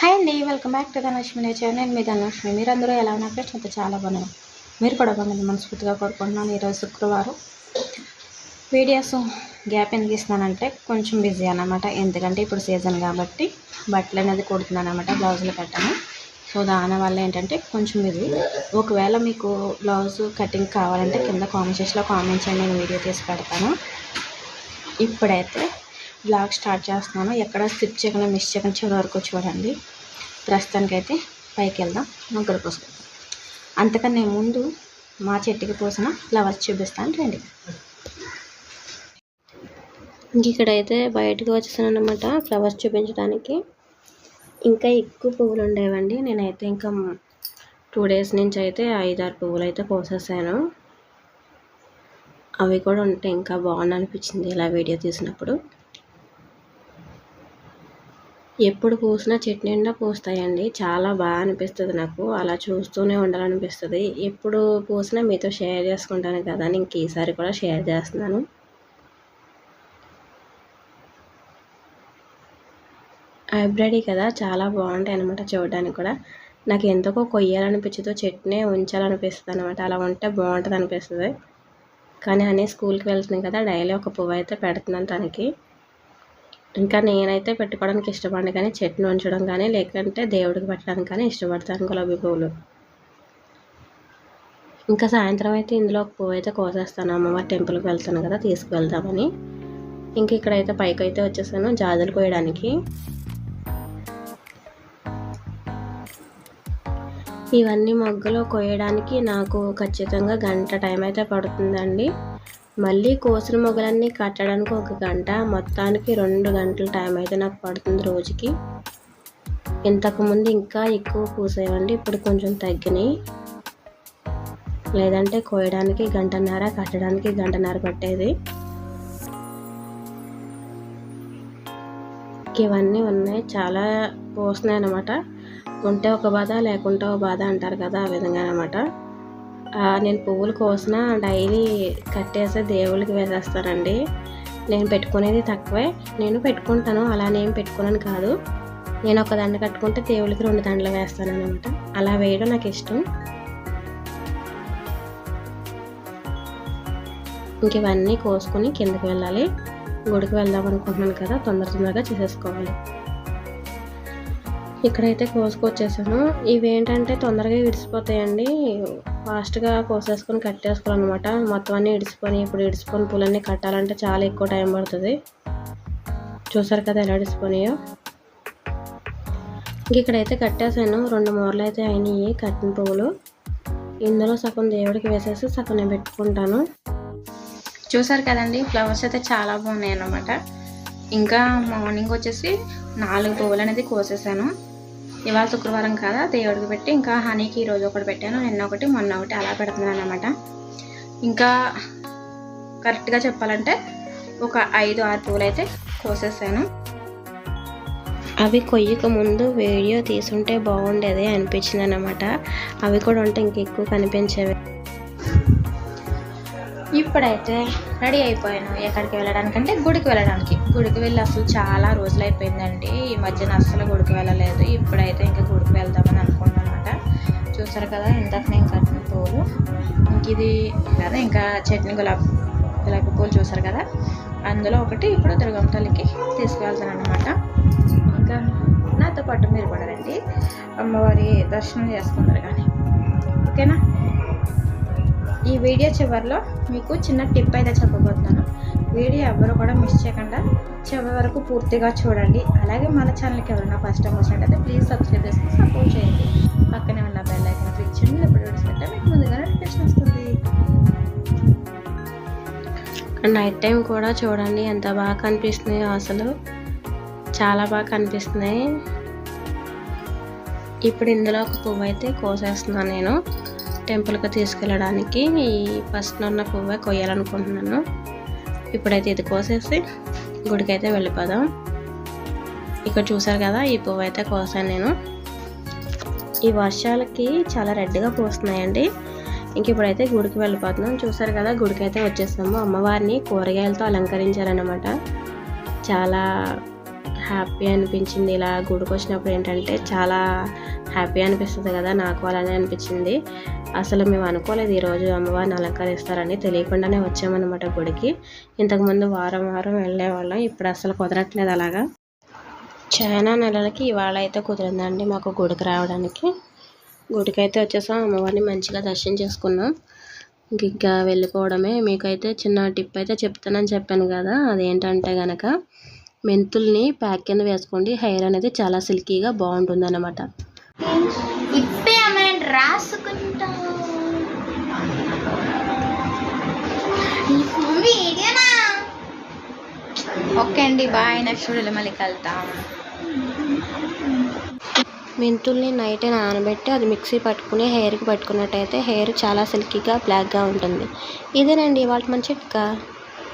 Hi అండి welcome back to Dhanalakshmi nature నేను మీ ధనలక్ష్మి మీరందరూ ఎలా ఉన్నారు? ఫ్రెండ్స్ అంతా చాలా బాగున్నారు? మీరు కూడా బాగుంది మనస్ఫూర్తిగా కోరుకుంటున్నాను. ఈరోజు శుక్రవారం. వీడియోస్ గ్యాప్ ఎందుకు ఇస్తున్నానంటే కొంచెం బిజీ అనమాట ఎందుకంటే ఇప్పుడు సీజన్ కాబట్టి బట్టలు అనేది కుడుతున్నాను అనమాట బ్లౌజులు కట్టాను. సో దానివల్ల ఏంటంటే కొంచెం బిజీ. ఒకవేళ మీకు బ్లౌజ్ కటింగ్ కావాలంటే కింద కామెంట్ సెక్షన్లో కామెంట్ చేయండి నేను వీడియో తీసి పెడతాను. ఇప్పుడైతే బ్లాగ్ స్టార్ట్ చేస్తున్నాను. ఎక్కడ స్కిప్ చేయకుండా మిస్ చేయకుండా చివరి వరకు చూడండి. ప్రస్తుతానికైతే పైకి వెళ్దాం. ముగ్గురు పోసుకుందాం అంతకన్నా ముందు మా చెట్టుకి పోసిన ఫ్లవర్స్ చూపిస్తాను రండి. ఇంక ఇక్కడైతే బయటకు వచ్చేసాను అనమాట ఫ్లవర్స్ చూపించడానికి. ఇంకా ఎక్కువ పువ్వులు ఉండేవండి. నేనైతే ఇంకా టూ డేస్ నుంచి అయితే ఐదారు పువ్వులు అయితే కోసేసాను. అవి కూడా ఉంటే ఇంకా బాగుంది అనిపించింది ఇలా వీడియో తీసినప్పుడు. ఎప్పుడు పూసినా చెట్టు నిండా పూస్తాయండి. చాలా బాగా అనిపిస్తుంది నాకు. అలా చూస్తూనే ఉండాలనిపిస్తుంది. ఎప్పుడు పూసినా మీతో షేర్ చేసుకుంటాను కదా ఇంక ఈసారి కూడా షేర్ చేస్తున్నాను. హైబ్రిడ్ కదా చాలా బాగుంటాయి అనమాట చూడడానికి కూడా. నాకు ఎందుకో కొయ్యాలనిపించదో చెట్టునే ఉంచాలనిపిస్తుంది అనమాట అలా ఉంటే బాగుంటుంది అనిపిస్తుంది కానీ అనే స్కూల్కి వెళ్తున్నాను కదా డైలీ ఒక పువ్వు అయితే పెడుతున్నాను తనకి. ఇంకా నేనైతే పెట్టుకోవడానికి ఇష్టపడను కానీ చెట్టును ఉంచడం కానీ లేకుంటే దేవుడికి పెట్టడానికి కానీ ఇష్టపడతాను గులాబీ పువ్వులు. ఇంకా సాయంత్రం అయితే ఇందులో ఒక పువ్వు అయితే కోసేస్తాను. అమ్మవారి టెంపుల్కి వెళ్తాను కదా తీసుకువెళ్దామని. ఇంక ఇక్కడైతే పైకి అయితే వచ్చేసాను జాజులు కోయడానికి. ఇవన్నీ మొగ్గలు కోయడానికి నాకు ఖచ్చితంగా గంట టైం అయితే పడుతుందండి. మళ్ళీ కోసిన మొగలన్నీ కట్టడానికి ఒక గంట మొత్తానికి రెండు గంటల టైం అయితే నాకు పడుతుంది రోజుకి. ఇంతకుముందు ఇంకా ఎక్కువ పూసేవండి ఇప్పుడు కొంచెం తగ్గినాయి. లేదంటే కోయడానికి గంటన్నర కట్టడానికి గంటన్నర పట్టేది. ఇవన్నీ ఉన్నాయి చాలా పోస్తున్నాయి అనమాట ఉంటే ఒక బాధ లేకుంటే ఒక బాధ అంటారు కదా ఆ విధంగా అనమాట నేను పువ్వులు కోసిన డైలీ కట్టేసి దేవుళ్ళకి వేసేస్తానండి. నేను పెట్టుకునేది తక్కువే. నేను పెట్టుకుంటాను అలానేం నేను పెట్టుకున్నాను కాదు. నేను ఒక దండ కట్టుకుంటే దేవుళ్ళకి రెండు దండలు వేస్తాను అనమాట అలా వేయడం నాకు ఇష్టం. ఇంక ఇవన్నీ కోసుకొని కిందకి వెళ్ళాలి. గుడికి వెళ్దాం అనుకుంటున్నాను కదా తొందర తొందరగా చేసేసుకోవాలి. ఇక్కడైతే కోసుకొచ్చేసాను. ఇవి ఏంటంటే తొందరగా విడిసిపోతాయండి. ఫాస్ట్గా కోసేసుకొని కట్టేసుకోవాలన్నమాట. మొత్తం అన్నీ ఇడిచిపోయి ఇప్పుడు ఇడిచిపోని పూలన్నీ కట్టాలంటే చాలా ఎక్కువ టైం పడుతుంది. చూసారు కదా ఎలా ఇడిసిపోయినాయో ఇంక ఇక్కడైతే కట్టేసాను రెండు మూరలు అయితే అయినాయి కట్టిన పువ్వులు. ఇందులో సగం దేవుడికి వేసేసి సగం నేను పెట్టుకుంటాను. చూసారు కదండి ఫ్లవర్స్ అయితే చాలా బాగున్నాయి అన్నమాట ఇంకా మార్నింగ్ వచ్చేసి నాలుగు పువ్వులు అనేది కోసేసాను ఇవాళ శుక్రవారం కదా దేవుడికి పెట్టి ఇంకా హనీకి ఈరోజు ఒకటి పెట్టాను నిన్న ఒకటి మొన్న ఒకటి అలా పెడుతున్నాను అనమాట ఇంకా కరెక్ట్గా చెప్పాలంటే ఒక ఐదు ఆరు పువ్వులు అయితే కోసేసాను. అవి కొయ్యక ముందు వీడియో తీసుంటే బాగుండేది అనిపించింది అనమాట అవి కూడా ఉంటే ఇంకెక్కువ కనిపించేవి. ఇప్పుడైతే రెడీ అయిపోయాను ఎక్కడికి వెళ్ళడానికంటే గుడికి వెళ్ళడానికి. గుడికి వెళ్ళి అసలు చాలా రోజులు అయిపోయిందండి. ఈ మధ్యన అస్సలు గుడికి వెళ్ళలేదు. ఇప్పుడైతే ఇంకా గుడికి వెళ్దామని అనుకున్నాను అనమాట చూసారు కదా ఇందాక నేను కట్టిన పూలు. ఇంక ఇది కదా ఇంకా చట్నీ గులాబీ గులాబీ పూలు చూసారు కదా? అందులో ఒకటి ఇప్పుడు దుర్గమ్మ తల్లికి తీసుకువెళ్తాను అనమాట ఇంకా నాతో పాటు మీరు కూడా రండి. అమ్మవారి దర్శనం చేసుకున్నారు కానీ. ఓకేనా? ఈ వీడియో చివరిలో మీకు చిన్న టిప్ అయితే చెప్పబోతున్నాను. వీడియో ఎవరు కూడా మిస్ చేయకుండా చివరి వరకు పూర్తిగా చూడండి. అలాగే మన ఛానల్కి ఎవరైనా ఫస్ట్ టైం వచ్చినట్టయితే ప్లీజ్ సబ్స్క్రైబ్ చేసుకుని సపోర్ట్ చేయండి. పక్కనే ఉన్న బెల్ ఐకన్ క్లిక్ చేయండి. ఎప్పుడు వీడియోస్ మీకు ముందుగా నోటిఫికేషన్ వస్తుంది. నైట్ టైం కూడా చూడండి. ఎంత బాగా కనిపిస్తున్నాయో అసలు. చాలా బాగా కనిపిస్తున్నాయి. ఇప్పుడు ఇందులో ఒక పువ్వు అయితే కోసేస్తున్నాను నేను. టెంపుల్కి తీసుకెళ్ళడానికి ఈ ఫస్ట్ ఉన్న పువ్వే కొయ్యాలనుకుంటున్నాను. ఇప్పుడైతే ఇది కోసేసి గుడికి అయితే వెళ్ళిపోదాం. ఇక్కడ చూసారు కదా ఈ పువ్వు అయితే కోసాను నేను. ఈ వర్షాలకి చాలా రెడ్గా పూస్తున్నాయండి. ఇంక ఇప్పుడైతే గుడికి వెళ్ళిపోతున్నాం. చూసారు కదా గుడికి అయితే వచ్చేస్తాము అమ్మవారిని కూరగాయలతో అలంకరించారనమాట చాలా హ్యాపీ అనిపించింది ఇలా గుడికి వచ్చినప్పుడు ఏంటంటే చాలా హ్యాపీ అనిపిస్తుంది కదా నాకు అలానే అనిపించింది. అసలు మేము అనుకోలేదు ఈరోజు అమ్మవారిని అలంకరిస్తారని తెలియకుండానే వచ్చామన్నమాట గుడికి. ఇంతకుముందు వారం వారం వెళ్ళేవాళ్ళం ఇప్పుడు అసలు కుదరట్లేదు అలాగా. చాలా నెలలకి ఇవాళ అయితే కుదిరిందండి మాకు గుడికి రావడానికి. గుడికి అయితే వచ్చేసాం అమ్మవారిని మంచిగా దర్శనం చేసుకున్నాం. ఇంకా వెళ్ళిపోవడమే. మీకైతే చిన్న టిప్ అయితే చెప్తానని చెప్పాను కదా అదేంటంటే కనుక మెంతుల్ని ప్యాక్ కింద వేసుకోండి. హెయిర్ అనేది చాలా సిల్కీగా బాగుంటుంది అనమాట ఓకే అండి బాయ్. నెక్స్ట్ వీడియోలో మళ్ళీ కలుద్దాం. మెంతుల్ని నైట్ నానబెట్టి అది మిక్సీ పట్టుకుని హెయిర్కి పట్టుకున్నట్టయితే హెయిర్ చాలా సిల్కీగా బ్లాక్గా ఉంటుంది. ఇదేనండి వాళ్ళ మంచి చిట్కా